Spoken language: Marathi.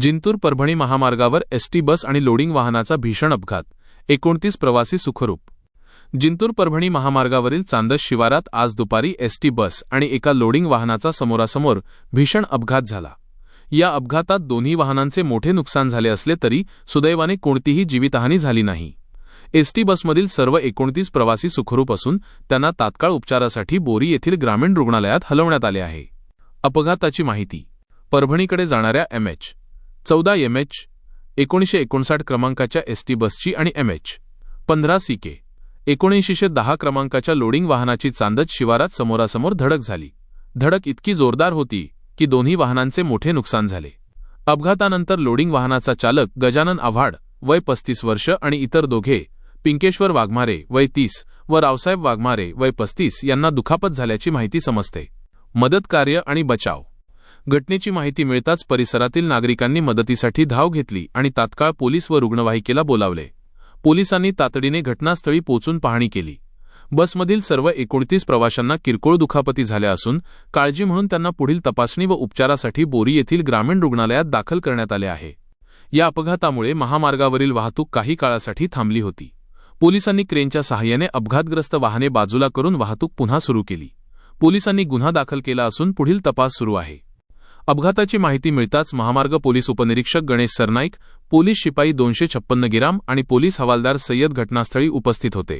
जिंतूर परभणी महामार्गावर एसटी बस आणि लोडिंग वाहनाचा भीषण अपघात. एकोणतीस प्रवासी सुखरूप. जिंतूर परभणी महामार्गावरील चांदस शिवारात आज दुपारी एसटी बस आणि एका लोडिंग वाहनाचा समोरासमोर भीषण अपघात झाला. या अपघातात दोन्ही वाहनांचे मोठे नुकसान झाले असले तरी सुदैवाने कोणतीही जीवितहानी झाली नाही. एसटी बसमधील सर्व एकोणतीस प्रवासी सुखरूप असून त्यांना तात्काळ उपचारासाठी बोरी येथील ग्रामीण रुग्णालयात हलवण्यात आले आहे. अपघाताची माहिती. परभणीकडे जाणाऱ्या एमएच चौदा एम एच एकोणीसशे एकोणसाठ क्रमांकाच्या एसटी बसची आणि एम एच. पंधरा सी के एकोणऐंशीशे दहा क्रमांकाच्या लोडिंग वाहनाची चांदत शिवारात समोरासमोर धडक झाली. धडक इतकी जोरदार होती की दोन्ही वाहनांचे मोठे नुकसान झाले. अपघातानंतर लोडिंग वाहनाचा चालक गजानन आव्हाड वय पस्तीस वर्ष आणि इतर दोघे पिंकेश्वर वाघमारे वय तीस व रावसाहेब वाघमारे वय पस्तीस यांना दुखापत झाल्याची माहिती समजते. मदत कार्य आणि बचाव. घटनेची माहिती मिळताच परिसरातील नागरिकांनी मदतीसाठी धाव घेतली आणि तात्काळ पोलीस व रुग्णवाहिकेला बोलावले. पोलिसांनी तातडीने घटनास्थळी पोचून पाहणी केली. बसमधील सर्व एकोणतीस प्रवाशांना किरकोळ दुखापती झाल्या असून काळजी म्हणून त्यांना पुढील तपासणी व उपचारासाठी बोरी येथील ग्रामीण रुग्णालयात दाखल करण्यात आले आहे. या अपघातामुळे महामार्गावरील वाहतूक काही काळासाठी थांबली होती. पोलिसांनी क्रेनच्या सहाय्याने अपघातग्रस्त वाहने बाजूला करून वाहतूक पुन्हा सुरू केली. पोलिसांनी गुन्हा दाखल केला असून पुढील तपास सुरू आहे. अपघाताची माहिती मिळताच महामार्ग पोलीस उपनिरीक्षक गणेश सरनाईक पोलीस शिपाई दोनशे छप्पन्न गिराम आणि पोलीस हवालदार सय्यद घटनास्थळी उपस्थित होते.